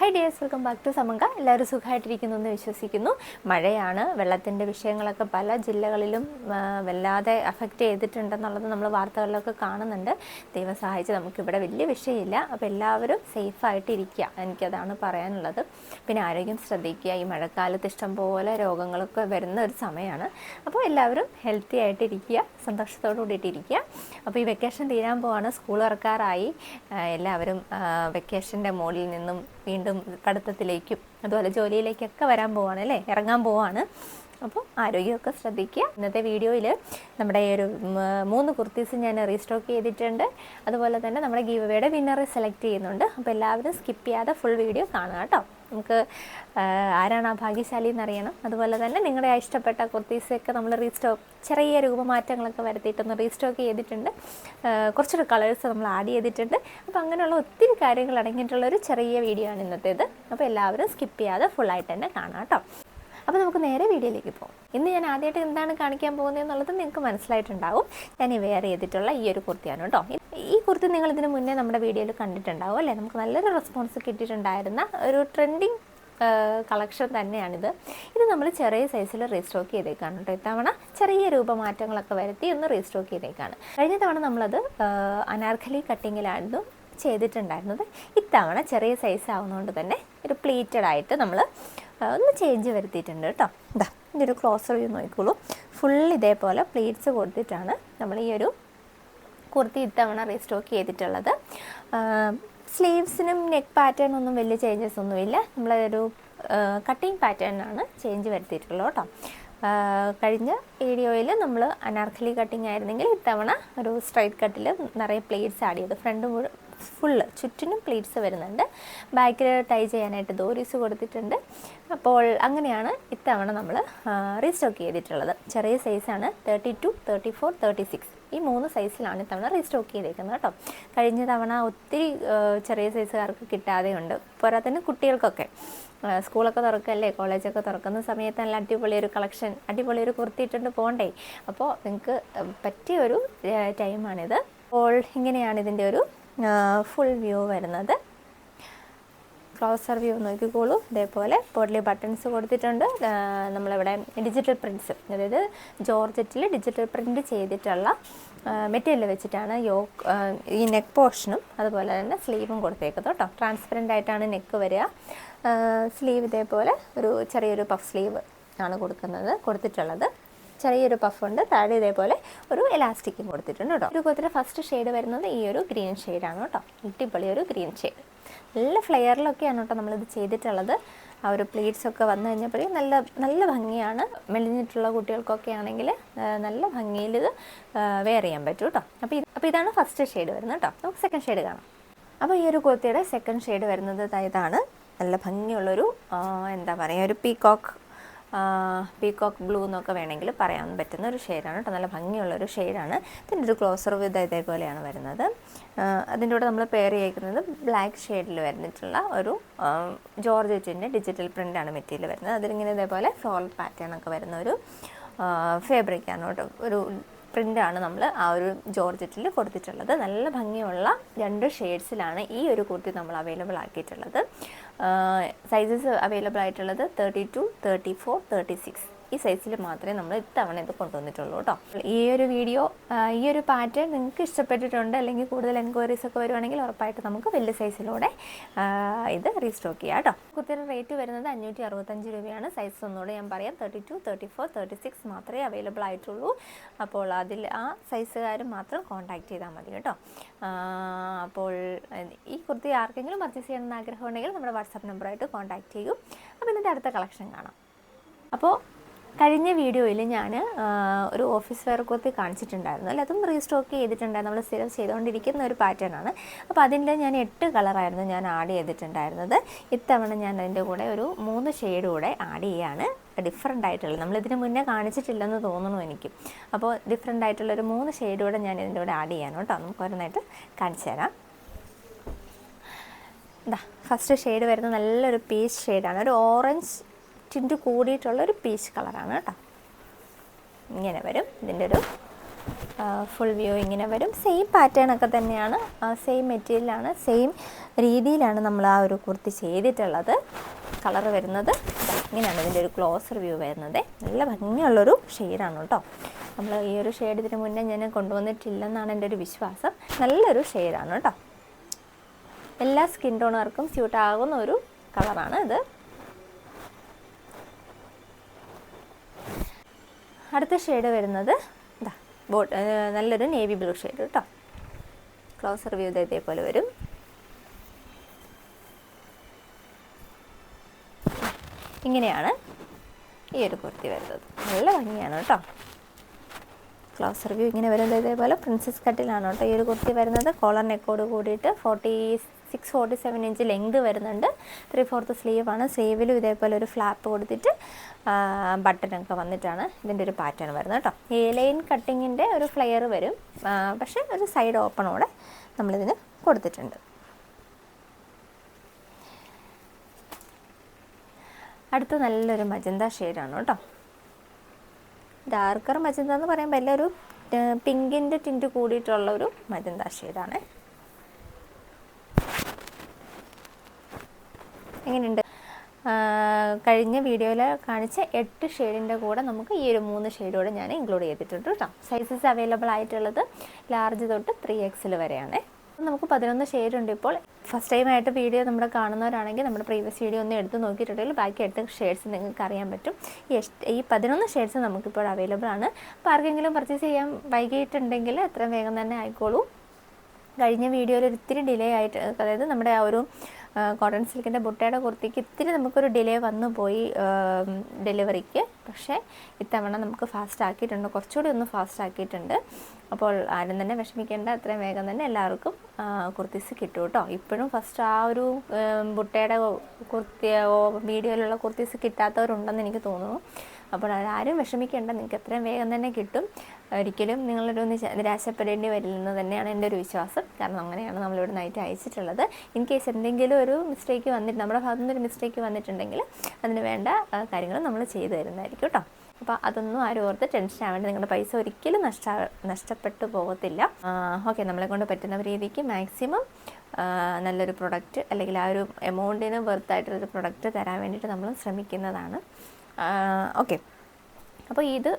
Hi dears welcome back to സമങ്ക എല്ലാവരും സുഖമായിട്ടിരിക്കുന്നു എന്ന് വിശ്വസിക്കുന്നു. മഴയാണ്. വെള്ളത്തിന്റെ വിഷയങ്ങളൊക്കെ പല ജില്ലകളിലും വല്ലാതെ അഫക്റ്റ് ചെയ്തിട്ടുണ്ടെന്നുള്ളത് നമ്മൾ വാർത്തകളിലൊക്കെ കാണുന്നുണ്ട്. ദൈവം സഹായിച്ച് നമുക്കിവിടെ വലിയ വിഷയമില്ല. അപ്പോൾ എല്ലാവരും സേഫായിട്ട് ഇരിക്കുക എനിക്കതാണ് പറയാനുള്ളത്. പിന്നെ ആരോഗ്യം ശ്രദ്ധിക്കുക. ഈ മഴക്കാലത്ത് ഇഷ്ടംപോലെ രോഗങ്ങളൊക്കെ വരുന്ന ഒരു സമയമാണ്. അപ്പോൾ എല്ലാവരും ഹെൽത്തി ആയിട്ടിരിക്കുക. സന്തോഷത്തോടു കൂടിയിട്ടിരിക്കുക. അപ്പോൾ ഈ വെക്കേഷൻ തീരാൻ പോവാണ്. സ്കൂൾ ഇറക്കാറായി എല്ലാവരും വെക്കേഷന്റെ മോളിൽ നിന്നും വീണ്ടും പഠിത്തത്തിലേക്കും അതുപോലെ ജോലിയിലേക്കൊക്കെ വരാൻ പോവാണ് അല്ലേ? ഇറങ്ങാൻ പോവാണ്. അപ്പോൾ ആരോഗ്യമൊക്കെ ശ്രദ്ധിക്കുക. ഇന്നത്തെ വീഡിയോയിൽ നമ്മുടെ ഒരു മൂന്ന് കുർത്തീസ് ഞാൻ റീസ്റ്റോക്ക് ചെയ്തിട്ടുണ്ട്. അതുപോലെ തന്നെ നമ്മുടെ ഗീവയുടെ വിന്നറെ സെലക്ട് ചെയ്യുന്നുണ്ട്. അപ്പോൾ എല്ലാവരും സ്കിപ്പ് ചെയ്യാതെ ഫുൾ വീഡിയോ കാണുക കേട്ടോ. നമുക്ക് ആരാണ് ആ ഭാഗ്യശാലി എന്നറിയണം. അതുപോലെ തന്നെ നിങ്ങളുടെ ഇഷ്ടപ്പെട്ട കുർത്തീസൊക്കെ നമ്മൾ റീസ്റ്റോക്ക് ചെറിയ രൂപമാറ്റങ്ങളൊക്കെ വരുത്തിയിട്ടൊന്ന് റീസ്റ്റോക്ക് ചെയ്തിട്ടുണ്ട്. കുറച്ചൊരു കളേഴ്സ് നമ്മൾ ആഡ് ചെയ്തിട്ടുണ്ട്. അപ്പോൾ അങ്ങനെയുള്ള ഒത്തിരി കാര്യങ്ങൾ അടങ്ങിയിട്ടുള്ള ഒരു ചെറിയ വീഡിയോ ആണ് ഇന്നത്തേത്. അപ്പോൾ എല്ലാവരും സ്കിപ്പ് ചെയ്യാതെ ഫുള്ളായിട്ട് തന്നെ കാണാം കേട്ടോ. അപ്പോൾ നമുക്ക് നേരെ വീഡിയോയിലേക്ക് പോകാം. ഇന്ന് ഞാൻ ആദ്യമായിട്ട് എന്താണ് കാണിക്കാൻ പോകുന്നത് എന്നുള്ളത് നിങ്ങൾക്ക് മനസ്സിലായിട്ടുണ്ടാവും. ഞാൻ വെയർ ചെയ്തിട്ടുള്ള ഈ ഒരു കുർത്തിയാണ് കേട്ടോ. ഈ കുർത്തി നിങ്ങൾ ഇതിന് മുന്നേ നമ്മുടെ വീഡിയോയിൽ കണ്ടിട്ടുണ്ടാവും അല്ലേ? നമുക്ക് നല്ലൊരു റെസ്പോൺസ് കിട്ടിയിട്ടുണ്ടായിരുന്ന ഒരു ട്രെൻഡിങ് കളക്ഷൻ തന്നെയാണിത്. ഇത് നമ്മൾ ചെറിയ സൈസിൽ റീസ്റ്റോക്ക് ചെയ്തേക്കാണ് കേട്ടോ. ഇത്തവണ ചെറിയ രൂപമാറ്റങ്ങളൊക്കെ വരുത്തി ഒന്ന് റീസ്റ്റോക്ക് ചെയ്തേക്കാണ്. കഴിഞ്ഞ തവണ നമ്മളത് അനാർഖലി കട്ടിങ്ങിലായിരുന്നു ചെയ്തിട്ടുണ്ടായിരുന്നത്. ഇത്തവണ ചെറിയ സൈസ് ആവുന്നതുകൊണ്ട് തന്നെ ഒരു പ്ലീറ്റഡ് ആയിട്ട് നമ്മൾ ഒന്ന് ചേഞ്ച് വരുത്തിയിട്ടുണ്ട് കേട്ടോ. ഇതാ ഇതൊരു ക്ലോസർ വ്യൂ നോക്കിക്കോളൂ. ഫുൾ ഇതേപോലെ പ്ലീറ്റ്സ് കൊടുത്തിട്ടാണ് നമ്മൾ ഈ ഒരു കുർത്തി ഇത്തവണ റീസ്റ്റോക്ക് ചെയ്തിട്ടുള്ളത്. സ്ലീവ്സിനും നെക്ക് പാറ്റേൺ ഒന്നും വലിയ ചേഞ്ചസ് ഒന്നുമില്ല. നമ്മളൊരു കട്ടിങ് പാറ്റേണാണ് ചേഞ്ച് വരുത്തിയിട്ടുള്ളത് കേട്ടോ. കഴിഞ്ഞ വീഡിയോയിൽ നമ്മൾ അനാർക്കലി കട്ടിങ് ആയിരുന്നെങ്കിൽ ഇത്തവണ ഒരു സ്ട്രൈറ്റ് കട്ടിൽ നിറയെ പ്ലേറ്റ്സ് ആഡ് ചെയ്തു. ഫ്രണ്ട് ഫുള്ള് ചുറ്റിനും പ്ലേറ്റ്സ് വരുന്നുണ്ട്. ബാക്കിൽ ടൈ ചെയ്യാനായിട്ട് ദോരീസ് കൊടുത്തിട്ടുണ്ട്. അപ്പോൾ അങ്ങനെയാണ് ഇത്തവണ നമ്മൾ റീസ്റ്റോക്ക് ചെയ്തിട്ടുള്ളത്. ചെറിയ സൈസാണ് thirty two thirty four thirty six ഈ മൂന്ന് സൈസിലാണ് ഇത്തവണ റീസ്റ്റോക്ക് ചെയ്തേക്കുന്നത് കേട്ടോ. കഴിഞ്ഞ തവണ ഒത്തിരി ചെറിയ സൈസുകാർക്ക് കിട്ടാതെയുണ്ട്. തന്നെ കുട്ടികൾക്കൊക്കെ. സ്കൂളൊക്കെ തുറക്കല്ലേ കോളേജൊക്കെ തുറക്കുന്ന സമയത്ത് നല്ല അടിപൊളി ഒരു കളക്ഷൻ അടിപൊളി ഒരു കുർത്തി ഇട്ടുകൊണ്ട് പോകണ്ടേ അപ്പോൾ നിങ്ങൾക്ക് പറ്റിയ ഒരു ടൈമാണിത് അപ്പോൾ ഇങ്ങനെയാണ് ഇതിന്റെ ഒരു ഫുൾ വ്യൂ വരുന്നത്. ക്ലോസർ വ്യൂ നോക്കിക്കോളൂ. ഇതേപോലെ പോട്ടിലി ബട്ടൺസ് കൊടുത്തിട്ടുണ്ട്. നമ്മളിവിടെ ഡിജിറ്റൽ പ്രിന്റ്സ് അതായത് ജോർജറ്റിൽ ഡിജിറ്റൽ പ്രിന്റ് ചെയ്തിട്ടുള്ള മെറ്റീരിയൽ വെച്ചിട്ടാണ് യോ ഈ നെക്ക് പോർഷനും അതുപോലെ തന്നെ സ്ലീവും കൊടുത്തേക്കുന്നത് കേട്ടോ ട്രാൻസ്പെറന്റ് ആയിട്ടാണ് നെക്ക് വരിക. സ്ലീവ് ഇതേപോലെ ഒരു ചെറിയൊരു പഫ് സ്ലീവ് ആണ് കൊടുക്കുന്നത് കൊടുത്തിട്ടുള്ളത്. ചെറിയൊരു പഫുണ്ട് താഴെ ഇതേപോലെ ഒരു എലാസ്റ്റിക്കും കൊടുത്തിട്ടുണ്ട് കേട്ടോ ഒരു കുത്തിന്റെ ഫസ്റ്റ് ഷെയ്ഡ് വരുന്നത് ഈ ഒരു ഗ്രീൻ ഷെയ്ഡാണ് കേട്ടോ അടിപൊളി ഒരു ഗ്രീൻ ഷെയ്ഡ് നല്ല ഫ്ലെയറിലൊക്കെയാണ് കേട്ടോ നമ്മളിത് ചെയ്തിട്ടുള്ളത്. ആ ഒരു പ്ലേറ്റ്സ് ഒക്കെ വന്നു കഴിഞ്ഞപ്പോഴേ നല്ല നല്ല ഭംഗിയാണ്. മെലിഞ്ഞിട്ടുള്ള കുട്ടികൾക്കൊക്കെ ആണെങ്കിൽ നല്ല ഭംഗിയിൽ ഇത് വെയർ ചെയ്യാൻ പറ്റും കേട്ടോ. അപ്പോൾ ഇത് അപ്പോൾ ഇതാണ് ഫസ്റ്റ് ഷെയ്ഡ് വരുന്നത് കേട്ടോ. നമുക്ക് സെക്കൻഡ് ഷെയ്ഡ് കാണാം. അപ്പോൾ ഈ ഒരു കുർത്തിയുടെ സെക്കൻഡ് ഷെയ്ഡ് വരുന്നത് ഇതാണ്. നല്ല ഭംഗിയുള്ളൊരു എന്താ പറയുക ഒരു പീകോക്ക് പീകോക്ക് ബ്ലൂ എന്നൊക്കെ വേണമെങ്കിൽ പറയാൻ പറ്റുന്ന ഒരു ഷെയ്ഡാണ് കേട്ടോ. നല്ല ഭംഗിയുള്ളൊരു ഷെയ്ഡാണ് ഇതിന്റെ ഒരു ക്ലോസർ വിധ ഇതേപോലെയാണ് വരുന്നത്. അതിന്റെ കൂടെ നമ്മൾ പെയർ ചെയ്യിക്കുന്നത് ബ്ലാക്ക് ഷെയ്ഡിൽ വരുന്നിട്ടുള്ള ഒരു ജോർജറ്റിന്റെ ഡിജിറ്റൽ പ്രിന്റാണ് മെറ്റീരിയൽ വരുന്നത്. അതിലിങ്ങനെ ഇതേപോലെ ഫ്ലോറൽ പാറ്റേൺ ഒക്കെ വരുന്ന ഒരു ഫാബ്രിക്കാണ് കേട്ടോ. ഒരു പ്രിന്റാണ് നമ്മൾ ആ ഒരു ജോർജറ്റിൽ കൊടുത്തിട്ടുള്ളത്. നല്ല ഭംഗിയുള്ള രണ്ട് ഷെയ്ഡ്സിലാണ് ഈ ഒരു കുർത്തി നമ്മൾ അവൈലബിൾ ആക്കിയിട്ടുള്ളത്. സൈസസ് അവൈലബിൾ ആയിട്ടുള്ളത് thirty two thirty four thirty six. ഈ സൈസിൽ മാത്രമേ നമ്മൾ ഇത്തവണ ഇത് കൊണ്ടുവന്നിട്ടുള്ളൂ കേട്ടോ ഈ ഒരു വീഡിയോ ഈ ഒരു പാറ്റേൺ നിങ്ങൾക്ക് ഇഷ്ടപ്പെട്ടിട്ടുണ്ട് അല്ലെങ്കിൽ കൂടുതൽ എൻക്വയറീസ് ഒക്കെ വരുവാണെങ്കിൽ ഉറപ്പായിട്ട് നമുക്ക് വലിയ സൈസിലൂടെ ഇത് റീസ്റ്റോക്ക് ചെയ്യാം കേട്ടോ കുത്തിയുടെ റേറ്റ് വരുന്നത് അഞ്ഞൂറ്റി അറുപത്തഞ്ച് രൂപയാണ്. സൈസ് ഒന്നുകൂടെ ഞാൻ പറയാം. Thirty two thirty four thirty six മാത്രമേ അവൈലബിൾ ആയിട്ടുള്ളൂ. അപ്പോൾ അതിൽ ആ സൈസുകാർ മാത്രം കോൺടാക്ട് ചെയ്താൽ മതി കേട്ടോ അപ്പോൾ ഈ കുർത്തി ആർക്കെങ്കിലും പർച്ചേസ് ചെയ്യണമെന്ന് ആഗ്രഹമുണ്ടെങ്കിൽ നമ്മുടെ വാട്സാപ്പ് നമ്പറായിട്ട് കോൺടാക്ട് ചെയ്യും. അപ്പോൾ ഇതിന്റെ അടുത്ത കളക്ഷൻ കാണാം. അപ്പോൾ കഴിഞ്ഞ വീഡിയോയിൽ ഞാൻ ഒരു ഓഫീസ് വെയർ കാണിച്ചിട്ടുണ്ടായിരുന്നു. അല്ല? അതും റീസ്റ്റോക്ക് ചെയ്തിട്ടുണ്ടായിരുന്നു. നമ്മൾ സ്ഥിരം ചെയ്തുകൊണ്ടിരിക്കുന്ന ഒരു പാറ്റേൺ ആണ്. അപ്പോൾ അതിന്റെ ഞാൻ എട്ട് കളറായിരുന്നു ഞാൻ ആഡ് ചെയ്തിട്ടുണ്ടായിരുന്നത്. ഇത്തവണ ഞാൻ അതിന്റെ കൂടെ ഒരു മൂന്ന് ഷെയ്ഡ് കൂടെ ആഡ് ചെയ്യാണ്. ഡിഫറെന്റ് ആയിട്ടുള്ളത് നമ്മളിതിന് മുന്നേ കാണിച്ചിട്ടില്ലെന്ന് തോന്നുന്നു എനിക്ക്. അപ്പോൾ ഡിഫറെന്റ് ആയിട്ടുള്ള ഒരു മൂന്ന് ഷെയ്ഡ് കൂടെ ഞാൻ ഇതിന്റെ കൂടെ ആഡ് ചെയ്യാനോ കേട്ടോ. നമുക്ക് ഓരോന്നായിട്ട് കാണിച്ചു തരാം. ഇതാ ഫസ്റ്റ് ഷെയ്ഡ് വരുന്നത് നല്ലൊരു പീച്ച് ഷെയ്ഡാണ് ഒരു ഓറഞ്ച് ടിന്റ് കൂടിയിട്ടുള്ള ഒരു പീച്ച് കളറാണ് കേട്ടോ. ഇങ്ങനെ വരും. ഇതിന്റെ ഒരു ഫുൾ വ്യൂ ഇങ്ങനെ വരും. സെയിം പാറ്റേൺ ഒക്കെ തന്നെയാണ്. സെയിം മെറ്റീരിയലാണ് സെയിം രീതിയിലാണ് നമ്മൾ ആ ഒരു കുർത്തി ചെയ്തിട്ടുള്ളത്. കളർ വരുന്നത്. ഇങ്ങനെയാണ് ഇതിന്റെ ഒരു ക്ലോസർ വ്യൂ വരുന്നത്. നല്ല ഭംഗിയുള്ളൊരു ഷെയ്ഡാണ് കേട്ടോ. നമ്മൾ ഈ ഒരു ഷെയ്ഡ് ഇതിന് മുന്നേ ഞാൻ കൊണ്ടുവന്നിട്ടില്ലെന്നാണ് എന്റെ ഒരു വിശ്വാസം. നല്ലൊരു ഷെയ്ഡാണ് കേട്ടോ. എല്ലാ സ്കിൻ ടോണുകാർക്കും സ്യൂട്ട് ആകുന്ന ഒരു കളറാണ് ഇത്. അടുത്ത ഷെയ്ഡ് വരുന്നത് ഇതാ ബോട്ട് നല്ലൊരു നേവി ബ്ലൂ ഷെയ്ഡ് കേട്ടോ. ക്ലോസർ വ്യൂ ഇതേപോലെ വരും. ഇങ്ങനെയാണ് ഈ ഒരു കുർത്തി വരുന്നത്. നല്ല ഭംഗിയാണ് കേട്ടോ. ക്ലോസർ വ്യൂ ഇങ്ങനെ വരുന്നത് ഇതേപോലെ. പ്രിൻസസ് കട്ടിലാണ് കേട്ടോ ഈ ഒരു കുർത്തി വരുന്നത്. കോളർ നെക്കോട് കൂടിയിട്ട് forty six forty seven inch length വരുന്നുണ്ട്. ത്രീ ഫോർത്ത് സ്ലീവാണ് സ്ലീവിലും ഇതേപോലെ ഒരു ഫ്ലാപ്പ് കൊടുത്തിട്ട് ബട്ടനൊക്കെ വന്നിട്ടാണ് ഇതിന്റെ ഒരു പാറ്റേൺ വരുന്നത് കേട്ടോ. എ ലൈൻ കട്ടിങ്ങിന്റെ ഒരു ഫ്ലെയർ വരും. പക്ഷേ ഒരു സൈഡ് ഓപ്പണോടെ നമ്മളിതിന് കൊടുത്തിട്ടുണ്ട്. അടുത്ത നല്ലൊരു മജന്ത ഷെയ്ഡാണ് കേട്ടോ. ഡാർക്കർ മജന്ത എന്ന് പറയുമ്പോൾ എല്ലാം ഒരു പിങ്കിന്റെ ടിന്റ് കൂടിയിട്ടുള്ള ഒരു മജന്ത ഷെയ്ഡാണ് എങ്ങനെയുണ്ട്? കഴിഞ്ഞ വീഡിയോയിൽ കാണിച്ച എട്ട് ഷെയ്ഡിന്റെ കൂടെ നമുക്ക് ഈ ഒരു മൂന്ന് ഷെയ്ഡ് കൂടെ ഞാൻ ഇൻക്ലൂഡ് ചെയ്തിട്ടുണ്ട് കേട്ടോ. സൈസസ് അവൈലബിൾ ആയിട്ടുള്ളത് ലാർജ് തൊട്ട് ത്രീ എക്സിൽ വരെയാണ്. നമുക്ക് പതിനൊന്ന് ഷെയ്ഡ് ഉണ്ട് ഇപ്പോൾ. ഫസ്റ്റ് ടൈം ആയിട്ട് വീഡിയോ നമ്മുടെ കാണുന്നവരാണെങ്കിൽ നമ്മുടെ പ്രീവിയസ് വീഡിയോ ഒന്ന് എടുത്ത് നോക്കിയിട്ടുണ്ടെങ്കിൽ ബാക്കി എട്ട് ഷെയ്ഡ്സ് നിങ്ങൾക്ക് അറിയാൻ പറ്റും. ഈ പതിനൊന്ന് ഷെയ്ഡ്സ് നമുക്കിപ്പോൾ അവൈലബിൾ ആണ്. അപ്പോൾ ആർക്കെങ്കിലും പർച്ചേസ് ചെയ്യാൻ വൈകിയിട്ടുണ്ടെങ്കിൽ എത്രയും വേഗം തന്നെ ആയിക്കോളൂ. കഴിഞ്ഞ വീഡിയോയിൽ ഒരു ഇത്തിരി ഡിലേ ആയിട്ട് അതായത് നമ്മുടെ ആ ഒരു കോട്ടൺ സിൽക്കിന്റെ ബുട്ടയുടെ കുർത്തിക്ക് ഇത്തിരി നമുക്കൊരു ഡിലേ വന്നു പോയി ഡെലിവറിക്ക് പക്ഷേ ഇത്തവണ നമുക്ക് ഫാസ്റ്റ് ആക്കിയിട്ടുണ്ട്. കുറച്ചുകൂടി ഒന്ന് ഫാസ്റ്റ് ആക്കിയിട്ടുണ്ട്. അപ്പോൾ ആരും തന്നെ വിഷമിക്കേണ്ട. അത്രയും വേഗം തന്നെ എല്ലാവർക്കും കുർത്തീസ് കിട്ടും കേട്ടോ. ഇപ്പോഴും ഫസ്റ്റ് ആ ഒരു ബുട്ടയുടെ കുർത്തി വീഡിയോയിലുള്ള കുർത്തീസ് കിട്ടാത്തവരുണ്ടെന്ന് എനിക്ക് തോന്നുന്നു. അപ്പോൾ ആരും വിഷമിക്കേണ്ട നിങ്ങൾക്ക് എത്രയും വേഗം തന്നെ കിട്ടും. ഒരിക്കലും നിങ്ങളൊരു നിരാശപ്പെടേണ്ടി വരില്ലെന്ന് തന്നെയാണ് എന്റെ ഒരു വിശ്വാസം. കാരണം അങ്ങനെയാണ് നമ്മളിവിടെ നൈറ്റ് അയച്ചിട്ടുള്ളത്. ഇൻ കേസ് എന്തെങ്കിലും ഒരു മിസ്റ്റേക്ക് വന്നിട്ട് നമ്മുടെ ഭാഗത്തു നിന്നൊരു മിസ്റ്റേക്ക് വന്നിട്ടുണ്ടെങ്കിൽ അതിന് വേണ്ട കാര്യങ്ങൾ നമ്മൾ ചെയ്തു തരുന്നതായിരിക്കും കേട്ടോ. അപ്പോൾ അതൊന്നും ആരും ഓർത്ത് ടെൻഷൻ ആവേണ്ട. നിങ്ങളുടെ പൈസ ഒരിക്കലും നഷ്ട നഷ്ടപ്പെട്ടു പോകത്തില്ല. ഓക്കെ നമ്മളെ കൊണ്ട് പറ്റുന്ന രീതിക്ക് മാക്സിമം നല്ലൊരു പ്രൊഡക്റ്റ് അല്ലെങ്കിൽ ആ ഒരു എമൗണ്ടിന് വെർത്തായിട്ടുള്ളൊരു പ്രൊഡക്റ്റ് തരാൻ വേണ്ടിയിട്ട് നമ്മൾ ശ്രമിക്കുന്നതാണ്. ഓക്കെ. അപ്പോൾ ഇത്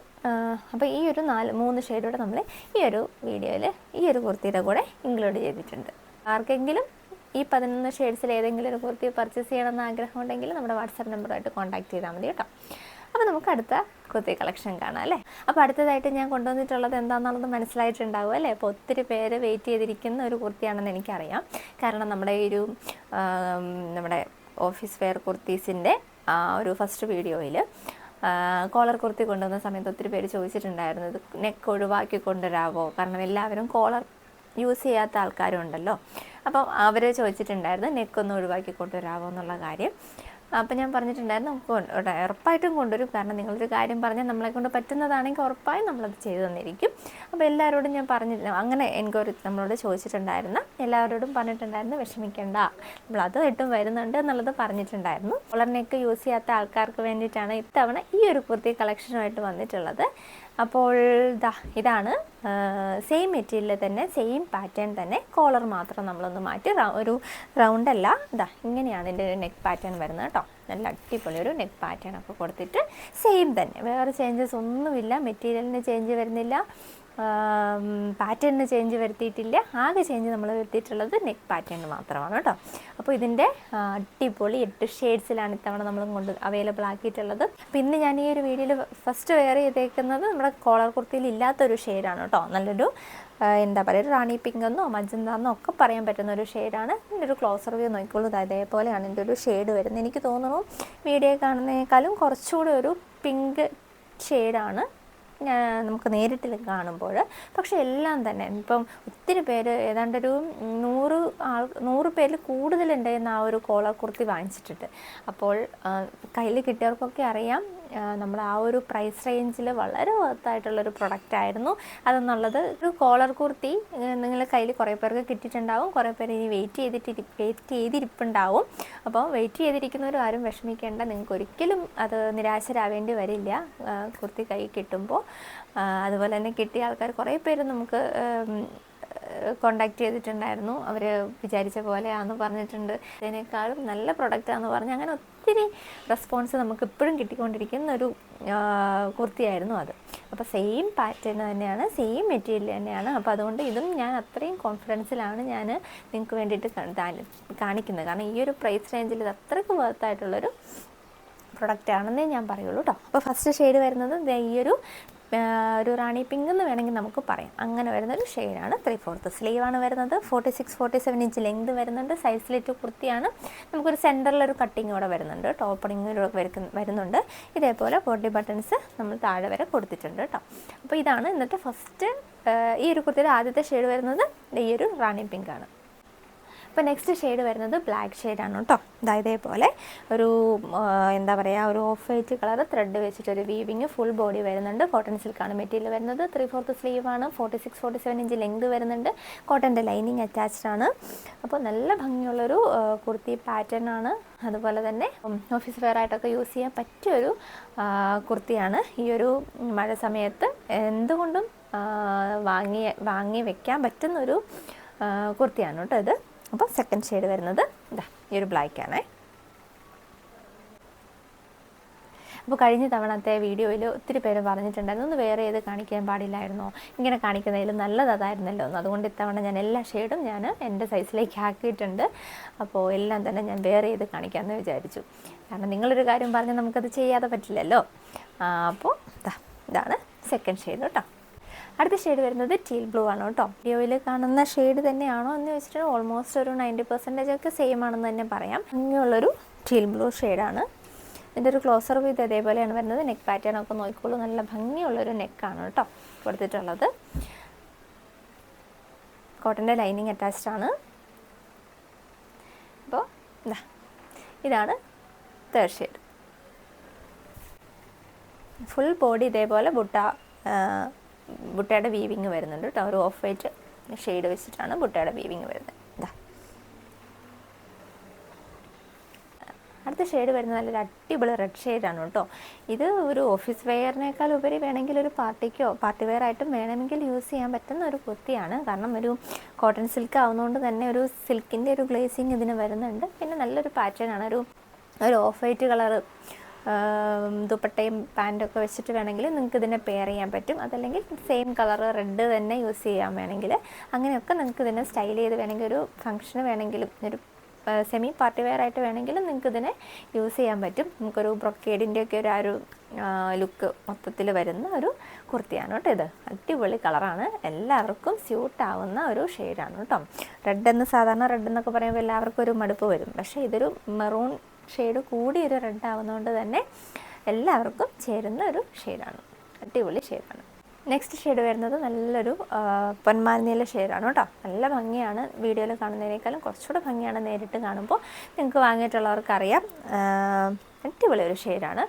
അപ്പോൾ ഈ ഒരു നാല് മൂന്ന് ഷെയ്ഡൂടെ നമ്മൾ ഈ ഒരു വീഡിയോയിൽ ഈ ഒരു കുർത്തിയുടെ കൂടെ ഇൻക്ലൂഡ് ചെയ്തിട്ടുണ്ട്. ആർക്കെങ്കിലും ഈ പതിനൊന്ന് ഷെയ്ഡ്സിൽ ഏതെങ്കിലും ഒരു കുർത്തി പർച്ചേസ് ചെയ്യണമെന്ന് ആഗ്രഹം ഉണ്ടെങ്കിൽ നമ്മുടെ വാട്സാപ്പ് നമ്പറുമായിട്ട് കോൺടാക്ട് ചെയ്താൽ മതി കേട്ടോ. അപ്പോൾ നമുക്ക് അടുത്ത കുർത്തി കളക്ഷൻ കാണാം അല്ലേ? അപ്പോൾ അടുത്തതായിട്ട് ഞാൻ കൊണ്ടുവന്നിട്ടുള്ളത് എന്താണെന്നുള്ളത് മനസ്സിലായിട്ടുണ്ടാവും അല്ലേ? അപ്പോൾ ഒത്തിരി പേര് വെയിറ്റ് ചെയ്തിരിക്കുന്ന ഒരു കുർത്തിയാണെന്ന് എനിക്കറിയാം. കാരണം നമ്മുടെ ഈ ഒരു നമ്മുടെ ഓഫീസ് വെയർ കുർത്തീസിന്റെ ആ ഒരു ഫസ്റ്റ് വീഡിയോയിൽ കോളർ കുർത്തി കൊണ്ടുവന്ന സമയത്ത് ഒത്തിരി പേര് ചോദിച്ചിട്ടുണ്ടായിരുന്നു ഇത് നെക്ക് ഒഴിവാക്കി കൊണ്ടുവരാവോ? കാരണം എല്ലാവരും കോളർ യൂസ് ചെയ്യാത്ത ആൾക്കാരും ഉണ്ടല്ലോ. അപ്പം അവർ ചോദിച്ചിട്ടുണ്ടായിരുന്നു നെക്കൊന്ന് ഒഴിവാക്കി കൊണ്ടുവരാമോ എന്നുള്ള കാര്യം. അപ്പം ഞാൻ പറഞ്ഞിട്ടുണ്ടായിരുന്നു ഉറപ്പായിട്ടും കൊണ്ടുവരും. കാരണം നിങ്ങളൊരു കാര്യം പറഞ്ഞാൽ നമ്മളെ കൊണ്ട് പറ്റുന്നതാണെങ്കിൽ ഉറപ്പായും നമ്മളത് ചെയ്തു തന്നിരിക്കും. അപ്പോൾ എല്ലാവരോടും ഞാൻ പറഞ്ഞിരുന്നു അങ്ങനെ എൻക്വയറി നമ്മളോട് ചോദിച്ചിട്ടുണ്ടായിരുന്നു. എല്ലാവരോടും പറഞ്ഞിട്ടുണ്ടായിരുന്നു വിഷമിക്കേണ്ട. നമ്മൾ അത് ഇട്ടും വരുന്നുണ്ട് എന്നുള്ളത് പറഞ്ഞിട്ടുണ്ടായിരുന്നു. കോളറിനെയൊക്കെ യൂസ് ചെയ്യാത്ത ആൾക്കാർക്ക് വേണ്ടിയിട്ടാണ് ഇത്തവണ ഈ ഒരു കുർത്തി കളക്ഷനുമായിട്ട് വന്നിട്ടുള്ളത്. അപ്പോൾ ദാ ഇതാണ് സെയിം മെറ്റീരിയൽ തന്നെ സെയിം പാറ്റേൺ തന്നെ കോളർ മാത്രം നമ്മളൊന്ന് മാറ്റി ഒരു റൗണ്ട് അല്ല. ഇതാ ഇങ്ങനെയാണ് ഇതിന്റെ ഒരു നെക്ക് പാറ്റേൺ വരുന്നത് കേട്ടോ. നല്ല അടിപൊളി ഒരു നെക്ക് പാറ്റേൺ ഒക്കെ കൊടുത്തിട്ട് സെയിം തന്നെ. വേറെ ചേഞ്ചസ് ഒന്നുമില്ല. മെറ്റീരിയലിന് ചേഞ്ച് വരുന്നില്ല. പാറ്റേണിന് ചേഞ്ച് വരുത്തിയിട്ടില്ല. ആകെ ചേഞ്ച് നമ്മൾ വരുത്തിയിട്ടുള്ളത് നെക്ക് പാറ്റേൺ മാത്രമാണ് കേട്ടോ. അപ്പോൾ ഇതിന്റെ അടിപൊളി എട്ട് ഷെയ്ഡ്സിലാണ് ഇത്തവണ നമ്മൾ കൊണ്ട് അവൈലബിൾ ആക്കിയിട്ടുള്ളത്. പിന്നെ ഞാൻ ഈ ഒരു വീഡിയോയിൽ ഫസ്റ്റ് വെയർ ചെയ്തേക്കുന്നത് നമ്മുടെ കോളർ കുർത്തിയിൽ ഇല്ലാത്തൊരു ഷെയ്ഡാണ് കേട്ടോ. നല്ലൊരു എന്താ പറയുക റാണി പിങ്ക് എന്നോ മജന്ത എന്നോ ഒക്കെ പറയാൻ പറ്റുന്ന ഒരു ഷെയ്ഡാണ് ഇതിന്റെ ഒരു ക്ലോസർ വ്യൂ നോക്കിക്കോളൂ. ഇത് അതേപോലെയാണ് ഇതിന്റെ ഒരു ഷെയ്ഡ് വരുന്നത്. എനിക്ക് തോന്നുന്നു വീഡിയോ കാണുന്നതിനേക്കാളും കുറച്ചുകൂടി ഒരു പിങ്ക് ഷെയ്ഡാണ് നമുക്ക് നേരിട്ടിൽ കാണുമ്പോൾ. പക്ഷെ എല്ലാം തന്നെ. ഇപ്പം ഒത്തിരി പേര് ഏതാണ്ടൊരു നൂറ് ആൾ നൂറ് പേരിൽ കൂടുതലുണ്ട് എന്ന് ആ ഒരു കോളർ കുർത്തി വാങ്ങിച്ചിട്ടുണ്ട് അപ്പോൾ കയ്യിൽ കിട്ടിയവർക്കൊക്കെ അറിയാം. നമ്മൾ ആ ഒരു പ്രൈസ് റേഞ്ചിൽ വളരെ വർത്തായിട്ടുള്ളൊരു പ്രൊഡക്റ്റ് ആയിരുന്നു. അതെന്നുള്ളത് ഒരു കോളർ കുർത്തി നിങ്ങളുടെ കയ്യിൽ കുറേ പേർക്ക് കിട്ടിയിട്ടുണ്ടാവും. കുറേ പേര് ഇനി വെയിറ്റ് ചെയ്തിട്ട് വെയിറ്റ് ചെയ്തിരിപ്പുണ്ടാവും. അപ്പോൾ വെയിറ്റ് ചെയ്തിരിക്കുന്നവരും ആരും വിഷമിക്കേണ്ട. നിങ്ങൾക്ക് ഒരിക്കലും അത് നിരാശരാവേണ്ടി വരില്ല. കുർത്തി കൈ കിട്ടുമ്പോൾ അതുപോലെ തന്നെ കിട്ടിയ ആൾക്കാർ കുറേ പേര് നമുക്ക് കോണ്ടാക്ട് ചെയ്തിട്ടുണ്ടായിരുന്നു. അവർ വിചാരിച്ച പോലെയാണെന്ന് പറഞ്ഞിട്ടുണ്ട്. ഇതിനേക്കാളും നല്ല പ്രൊഡക്റ്റാന്ന് പറഞ്ഞ് അങ്ങനെ ഒത്തിരി റെസ്പോൺസ് നമുക്ക് ഇപ്പോഴും കിട്ടിക്കൊണ്ടിരിക്കുന്ന ഒരു കുർത്തിയായിരുന്നു അത്. അപ്പോൾ സെയിം പാറ്റേൺ തന്നെയാണ് സെയിം മെറ്റീരിയൽ തന്നെയാണ്. അപ്പോൾ അതുകൊണ്ട് ഇതും ഞാൻ അത്രയും കോൺഫിഡൻസിലാണ് ഞാൻ നിങ്ങൾക്ക് വേണ്ടിയിട്ട് കാണിക്കുന്നത്. കാരണം ഈ ഒരു പ്രൈസ് റേഞ്ചിൽ ഇത് അത്രയ്ക്ക് വർത്തായിട്ടുള്ളൊരു പ്രൊഡക്റ്റ് ആണെന്നേ ഞാൻ പറയുള്ളൂ കേട്ടോ അപ്പോൾ ഫസ്റ്റ് ഷെയ്ഡ് വരുന്നത് ഈ ഒരു ഒരു റാണി പിങ്ക് എന്ന് വേണമെങ്കിൽ നമുക്ക് പറയാം. അങ്ങനെ വരുന്ന ഒരു ഷെയ്ഡാണ് ത്രീ ഫോർത്ത്. സ്ലീവാണ് വരുന്നത്. Forty six forty seven inch length വരുന്നുണ്ട്. സൈസ് ലിറ്റ് കുർത്തിയാണ്. നമുക്കൊരു സെന്ററിലൊരു കട്ടിങ് ഇവിടെ വരുന്നുണ്ട്. ടോപ്പണിങ് വരുന്നുണ്ട്. ഇതേപോലെ ബോഡി ബട്ടൺസ് നമ്മൾ താഴെ വരെ കൊടുത്തിട്ടുണ്ട് കേട്ടോ അപ്പോൾ ഇതാണ് ഇന്നത്തെ ഫസ്റ്റ് ഈ ഒരു കുർത്തിയുടെ ആദ്യത്തെ ഷെയ്ഡ് വരുന്നത് ഈ ഒരു റാണി പിങ്ക് ആണ് അപ്പോൾ നെക്സ്റ്റ് ഷെയ്ഡ് വരുന്നത് ബ്ലാക്ക് ഷെയ്ഡാണ് കേട്ടോ ഇതാ ഇതേപോലെ ഒരു എന്താ പറയുക ഒരു ഓഫ് വൈറ്റ് കളർ ത്രെഡ് വെച്ചിട്ടൊരു വീവിങ് ഫുൾ ബോഡി വരുന്നുണ്ട്. കോട്ടൺ സിൽക്കാണ് മെറ്റീരിയൽ വരുന്നത്. ത്രീ ഫോർത്ത് സ്ലീവ് ആണ്. Forty six forty seven inch length വരുന്നുണ്ട് കോട്ടന്റെ ലൈനിങ് അറ്റാച്ച്ഡ് ആണ്. അപ്പോൾ നല്ല ഭംഗിയുള്ളൊരു കുർത്തി പാറ്റേൺ ആണ്. അതുപോലെ തന്നെ ഓഫീസ് വെയർ ആയിട്ടൊക്കെ യൂസ് ചെയ്യാൻ പറ്റിയൊരു കുർത്തിയാണ്. ഈ ഒരു മഴ സമയത്ത് എന്തുകൊണ്ടും വാങ്ങി വാങ്ങി വെക്കാൻ പറ്റുന്നൊരു കുർത്തിയാണ് കേട്ടോ ഇത്. അപ്പോൾ സെക്കൻഡ് ഷെയ്ഡ് വരുന്നത് ഇതാ ഈ ഒരു ബ്ലാക്ക് ആണ്. അപ്പോൾ കഴിഞ്ഞ തവണത്തെ വീഡിയോയിൽ ഒത്തിരി പേര് പറഞ്ഞിട്ടുണ്ടായിരുന്നു ഒന്ന് വേറെ ഏത് കാണിക്കാൻ പാടില്ലായിരുന്നോ? ഇങ്ങനെ കാണിക്കുന്നതിൽ നല്ലത് അതായിരുന്നല്ലോ? അതുകൊണ്ട് ഇത്തവണ ഞാൻ എല്ലാ ഷെയ്ഡും ഞാൻ എന്റെ സൈസിലേക്ക് ആക്കിയിട്ടുണ്ട്. അപ്പോൾ എല്ലാം തന്നെ ഞാൻ വേറെ ഏത് കാണിക്കാമെന്ന് വിചാരിച്ചു. കാരണം നിങ്ങളൊരു കാര്യം പറഞ്ഞാൽ നമുക്കത് ചെയ്യാതെ പറ്റില്ലല്ലോ. അപ്പോൾ ഇതാ ഇതാണ് സെക്കൻഡ് ഷെയ്ഡ് കേട്ടോ. അടുത്ത ഷെയ്ഡ് വരുന്നത് ടീൽ ബ്ലൂ ആണ് കേട്ടോ. വീഡിയോയിൽ കാണുന്ന ഷെയ്ഡ് തന്നെയാണോ എന്ന് ചോദിച്ചിട്ട് ഓൾമോസ്റ്റ് ഒരു നയന്റി പെർസെന്റേജ് ഒക്കെ സെയിം ആണെന്ന് തന്നെ പറയാം. ഇങ്ങനെയുള്ളൊരു ടീൽ ബ്ലൂ ഷെയ്ഡാണ് ഇതിന്റെ ഒരു ക്ലോസർ വിത്ത് അതേപോലെയാണ് വരുന്നത്. നെക്ക് പാറ്റേൺ ഒക്കെ നോക്കിക്കോളൂ. നല്ല ഭംഗിയുള്ളൊരു നെക്കാണ് കേട്ടോ കൊടുത്തിട്ടുള്ളത്. കോട്ടന്റെ ലൈനിങ് അറ്റാച്ച്ഡ് ആണ്. അപ്പോൾ ഇതാ ഇതാണ് തേർഡ് ഷെയ്ഡ് ഫുൾ ബോഡി ഇതേപോലെ ബുട്ട ബുട്ടയുടെ വീവിങ് വരുന്നുണ്ട് കേട്ടോ ഒരു ഓഫ് വൈറ്റ് ഷെയ്ഡ് വെച്ചിട്ടാണ് ബുട്ടയുടെ വീവിങ് വരുന്നത്. ഇതാ അടുത്ത ഷെയ്ഡ് വരുന്നത് നല്ലൊരു അടിപൊളി റെഡ് ഷെയ്ഡാണ് കേട്ടോ ഇത് ഒരു ഓഫീസ് വെയറിനേക്കാൾ ഉപരി വേണമെങ്കിൽ ഒരു പാർട്ടിക്കോ പാർട്ടി വെയർ ആയിട്ടും വേണമെങ്കിൽ യൂസ് ചെയ്യാൻ പറ്റുന്ന ഒരു കുർത്തിയാണ്. കാരണം ഒരു കോട്ടൺ സിൽക്ക് ആവുന്നതുകൊണ്ട് തന്നെ ഒരു സിൽക്കിന്റെ ഒരു ഗ്ലേസിങ് ഇതിന് വരുന്നുണ്ട്. പിന്നെ നല്ലൊരു പാറ്റേൺ ആണ്. ഒരു ഒരു ഓഫ് വൈറ്റ് കളറ് ദുപ്പട്ടയും പാന്റും ഒക്കെ വെച്ചിട്ട് വേണമെങ്കിൽ നിങ്ങൾക്ക് ഇതിനെ പെയർ ചെയ്യാൻ പറ്റും. അതല്ലെങ്കിൽ സെയിം കളർ റെഡ് തന്നെ യൂസ് ചെയ്യാൻ വേണമെങ്കിൽ. അങ്ങനെയൊക്കെ നിങ്ങൾക്ക് ഇതിനെ സ്റ്റൈൽ ചെയ്ത് വേണമെങ്കിൽ ഒരു ഫംഗ്ഷന് വേണമെങ്കിലും ഒരു സെമി പാർട്ടി വെയർ ആയിട്ട് വേണമെങ്കിലും നിങ്ങൾക്ക് ഇതിനെ യൂസ് ചെയ്യാൻ പറ്റും. നമുക്കൊരു ബ്രൊക്കേഡിന്റെയൊക്കെ ഒരു ആ ഒരു ലുക്ക് മൊത്തത്തിൽ വരുന്ന ഒരു കുർത്തിയാണ് കേട്ടോ ഇത്. അടിപൊളി കളറാണ് എല്ലാവർക്കും സ്യൂട്ട് ആവുന്ന ഒരു ഷെയ്ഡാണ് കേട്ടോ. റെഡ് എന്ന് സാധാരണ റെഡ് എന്നൊക്കെ പറയുമ്പോൾ എല്ലാവർക്കും ഒരു മടുപ്പ് വരും. പക്ഷേ ഇതൊരു മെറൂൺ ഷെയ്ഡ് ഒരു റെഡ് ആവുന്നതുകൊണ്ട് തന്നെ എല്ലാവർക്കും ചേരുന്ന ഒരു ഷെയ്ഡാണ് അടിപൊളി ഷെയ്ഡാണ് നെക്സ്റ്റ് ഷെയ്ഡ് വരുന്നത് നല്ലൊരു നീല ഷെയ്ഡാണ് കേട്ടോ. നല്ല ഭംഗിയാണ് വീഡിയോയിൽ കാണുന്നതിനേക്കാളും കുറച്ചുകൂടെ ഭംഗിയാണ് നേരിട്ട് കാണുമ്പോൾ. നിങ്ങൾക്ക് വാങ്ങിയിട്ടുള്ളവർക്ക് അറിയാം അടിപൊളി ഒരു ഷെയ്ഡാണ്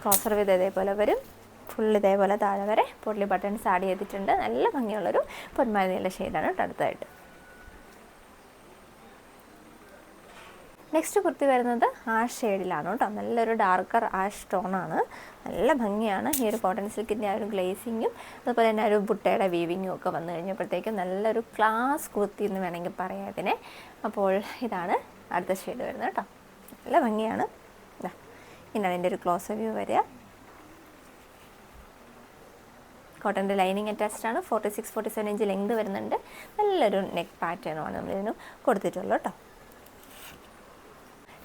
ക്രോസർ വിത് ഇതേപോലെ വരും. ഫുൾ ഇതേപോലെ താഴെ വരെ പൊള്ളി ബട്ടൺസ് ആഡ് ചെയ്തിട്ടുണ്ട്. നല്ല ഭംഗിയുള്ളൊരു പൊന്മാൽ നീല ഷെയ്ഡാണ് കേട്ടോ അടുത്തായിട്ട്. നെക്സ്റ്റ് കുർത്തി വരുന്നത് ആഷ് ഷെയ്ഡിലാണ് കേട്ടോ. നല്ലൊരു ഡാർക്കർ ആഷ് ടോണാണ് നല്ല ഭംഗിയാണ്. ഈ ഒരു കോട്ടൺ സിൽക്കിന്റെ ആ ഒരു ഗ്ലേസിങ്ങും അതുപോലെ തന്നെ ഒരു ബുട്ടയുടെ വീവിങ്ങും ഒക്കെ വന്നു കഴിഞ്ഞപ്പോഴത്തേക്കും നല്ലൊരു ക്ലാസ് കുർത്തി എന്ന് വേണമെങ്കിൽ പറയാം ഇതിനെ. അപ്പോൾ ഇതാണ് അടുത്ത ഷെയ്ഡ് വരുന്നത് കേട്ടോ. നല്ല ഭംഗിയാണ്. ഇനി അതിന്റെ ഒരു ക്ലോസ് വ്യൂ വരിക. കോട്ടന്റെ ലൈനിങ് അറ്റാച്ച്ഡ് ആണ്. Forty six forty seven inch length വരുന്നുണ്ട്. നല്ലൊരു നെക്ക് പാറ്റേണുമാണ് നമ്മളിതിനും കൊടുത്തിട്ടുള്ളൂ കേട്ടോ.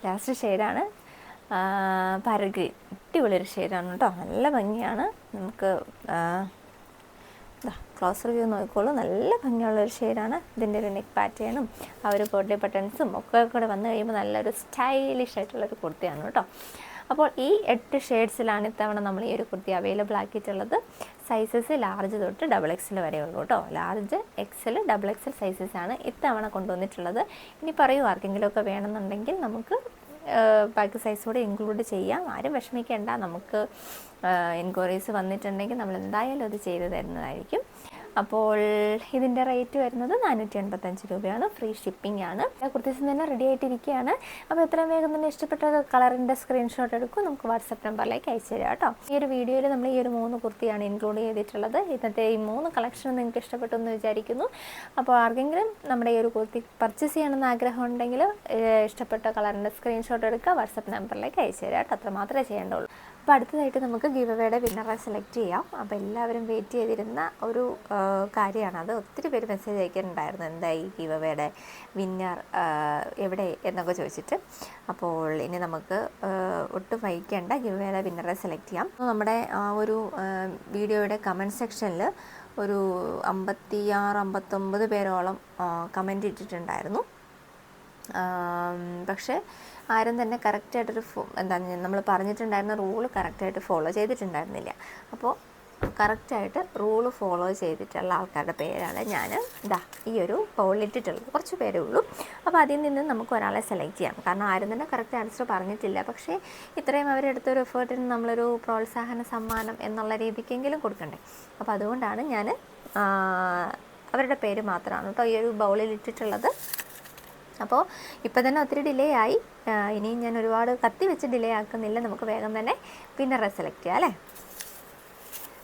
ലാസ്റ്റ് ഷെയ്ഡാണ്. പരഗ്രീൻ ഗ്രീൻ അടിപൊളിയൊരു ഷെയ്ഡാണ് കേട്ടോ. നല്ല ഭംഗിയാണ്. നമുക്ക് ക്ലോസ് റിവ്യൂ നോക്കിക്കോളൂ. നല്ല ഭംഗിയുള്ളൊരു ഷെയ്ഡാണ്. ഇതിന്റെ ഒരു നെക്ക് പാറ്റേണും ആ ഒരു ബോഡി ബട്ടൺസും ഒക്കെ കൂടെ വന്നു കഴിയുമ്പോൾ നല്ലൊരു സ്റ്റൈലിഷ് ആയിട്ടുള്ളൊരു കുർത്തിയാണ് കേട്ടോ. അപ്പോൾ ഈ എട്ട് ഷെയ്ഡ്സിലാണ് ഇത്തവണ നമ്മൾ ഈ ഒരു കുർത്തി അവൈലബിൾ ആക്കിയിട്ടുള്ളത്. സൈസസ് ലാർജ് തൊട്ട് ഡബിൾ എക്സൽ വരെ ഉള്ളൂ കേട്ടോ. Large X L double X L sizes ആണ് ഇത്തവണ കൊണ്ടുവന്നിട്ടുള്ളത്. ഇനി പറയൂ ആർക്കെങ്കിലുമൊക്കെ വേണമെന്നുണ്ടെങ്കിൽ നമുക്ക് പാക്ക് സൈസ് കൂടെ ഇൻക്ലൂഡ് ചെയ്യാം. ആരും വിഷമിക്കേണ്ട. നമുക്ക് എൻക്വയറീസ് വന്നിട്ടുണ്ടെങ്കിൽ നമ്മൾ എന്തായാലും അത് ചെയ്തു തരുന്നതായിരിക്കും. അപ്പോൾ ഇതിന്റെ റേറ്റ് വരുന്നത് നാനൂറ്റി എൺപത്തഞ്ച് രൂപയാണ്. ഫ്രീ ഷിപ്പിംഗ് ആണ്. കുർത്തീസ് തന്നെ റെഡി ആയിട്ടിരിക്കുകയാണ്. അപ്പോൾ എത്രയും വേഗം തന്നെ ഇഷ്ടപ്പെട്ട കളറിന്റെ സ്ക്രീൻഷോട്ട് എടുക്കും. നമുക്ക് വാട്സപ്പ് നമ്പറിലേക്ക് അയച്ചു തരാം കേട്ടോ. ഈ ഒരു വീഡിയോയിൽ നമ്മൾ ഈ ഒരു മൂന്ന് കുർത്തിയാണ് ഇൻക്ലൂഡ് ചെയ്തിട്ടുള്ളത്. ഇന്നത്തെ ഈ മൂന്ന് കളക്ഷൻ നിങ്ങൾക്ക് ഇഷ്ടപ്പെട്ടു എന്ന് വിചാരിക്കുന്നു. അപ്പോൾ ആർക്കെങ്കിലും നമ്മുടെ ഈ ഒരു കുർത്തി പർച്ചേസ് ചെയ്യണമെന്ന് ആഗ്രഹം ഉണ്ടെങ്കിൽ ഇഷ്ടപ്പെട്ട കളറിന്റെ സ്ക്രീൻഷോട്ട് എടുക്കുക. വാട്സപ്പ് നമ്പറിലേക്ക് അയച്ചു തരാം കേട്ടോ. അത്ര മാത്രമേ ചെയ്യേണ്ടുള്ളൂ. അപ്പോൾ അടുത്തതായിട്ട് നമുക്ക് ഗിവ് അവയുടെ വിന്നറെ സെലക്ട് ചെയ്യാം. അപ്പോൾ എല്ലാവരും വെയിറ്റ് ചെയ്തിരുന്ന ഒരു കാര്യമാണ്. അത് ഒത്തിരി പേര് മെസ്സേജ് അയക്കാനുണ്ടായിരുന്നു എന്തായി ഗിവ് അവയുടെ വിന്നർ എവിടെ എന്നൊക്കെ ചോദിച്ചിട്ട്. അപ്പോൾ ഇനി നമുക്ക് ഒട്ടും വൈകിക്കേണ്ട ഗിവ് അവയുടെ വിന്നറെ സെലക്ട് ചെയ്യാം. നമ്മുടെ ആ ഒരു വീഡിയോയുടെ കമന്റ് സെക്ഷനിൽ ഒരു അമ്പത്തിയാറ് അമ്പത്തൊമ്പത് പേരോളം കമന്റ് ഇട്ടിട്ടുണ്ടായിരുന്നു. പക്ഷേ ആരും തന്നെ കറക്റ്റായിട്ടൊരു എന്താ നമ്മൾ പറഞ്ഞിട്ടുണ്ടായിരുന്ന റൂൾ കറക്റ്റായിട്ട് ഫോളോ ചെയ്തിട്ടുണ്ടായിരുന്നില്ല. അപ്പോൾ കറക്റ്റായിട്ട് റൂൾ ഫോളോ ചെയ്തിട്ടുള്ള ആൾക്കാരുടെ പേരാണ് ഞാൻ ഇതാ ഈ ഒരു പോളിട്ടിട്ടുള്ളത് കുറച്ച് പേരേ ഉള്ളൂ. അപ്പോൾ അതിൽ നിന്ന് നമുക്ക് ഒരാളെ സെലക്ട് ചെയ്യാം. കാരണം ആരും തന്നെ കറക്റ്റ് ആൻസർ പറഞ്ഞിട്ടില്ല. പക്ഷേ ഇത്രയും അവരെടുത്തൊരു എഫേർട്ടിന് നമ്മളൊരു പ്രോത്സാഹന സമ്മാനം എന്നുള്ള രീതിക്കെങ്കിലും കൊടുക്കണ്ടേ? അപ്പോൾ അതുകൊണ്ടാണ് ഞാൻ അവരുടെ പേര് മാത്രമാണ് കേട്ടോ ഈ ഒരു ബൗളിൽ ഇട്ടിട്ടുള്ളത്. അപ്പോൾ ഇപ്പോൾ തന്നെ ഒത്തിരി ഡിലേ ആയി. ഇനിയും ഞാൻ ഒരുപാട് കത്തി വെച്ച് ഡിലേ ആക്കുന്നില്ല. നമുക്ക് വേഗം തന്നെ വിന്നറെ സെലക്ട് ചെയ്യാം അല്ലേ?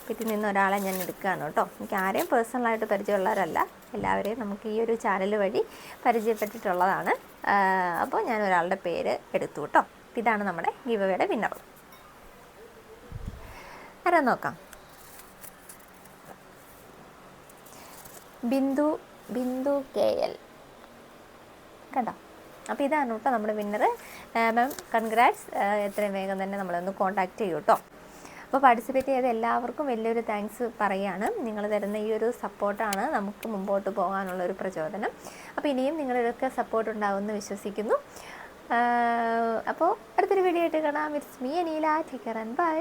പിറ്റി നിന്ന് ഒരാളെ ഞാൻ എടുക്കുകയാണ് കേട്ടോ. എനിക്ക് ആരെയും പേഴ്സണലായിട്ട് പരിചയമുള്ളവരല്ല. എല്ലാവരെയും നമുക്ക് ഈ ഒരു ചാനൽ വഴി പരിചയപ്പെട്ടിട്ടുള്ളതാണ്. അപ്പോൾ ഞാൻ ഒരാളുടെ പേര് എടുത്തു കേട്ടോ. ഇതാണ് നമ്മുടെ ഗിവയുടെ വിന്നർ ആരാ നോക്കാം? Bindu Bindu K L. കണ്ടോ? അപ്പോൾ ഇതാണ് കേട്ടോ നമ്മുടെ വിന്നർ മാം കൺഗ്രാറ്റ്സ് എത്രയും വേഗം തന്നെ നമ്മളൊന്ന് കോൺടാക്റ്റ് ചെയ്യൂ കേട്ടോ. അപ്പോൾ പാർട്ടിസിപ്പേറ്റ് ചെയ്ത എല്ലാവർക്കും വലിയൊരു താങ്ക്സ് പറയുകയാണ് നിങ്ങൾ തരുന്ന ഈ ഒരു സപ്പോർട്ടാണ് നമുക്ക് മുമ്പോട്ട് പോകാനുള്ള ഒരു പ്രചോദനം. അപ്പോൾ ഇനിയും നിങ്ങളുടെയൊക്കെ സപ്പോർട്ട് ഉണ്ടാവുമെന്ന് വിശ്വസിക്കുന്നു. അപ്പോൾ അടുത്തൊരു വീഡിയോ ആയിട്ട് കാണാം. It's me Aneela. Take care and bye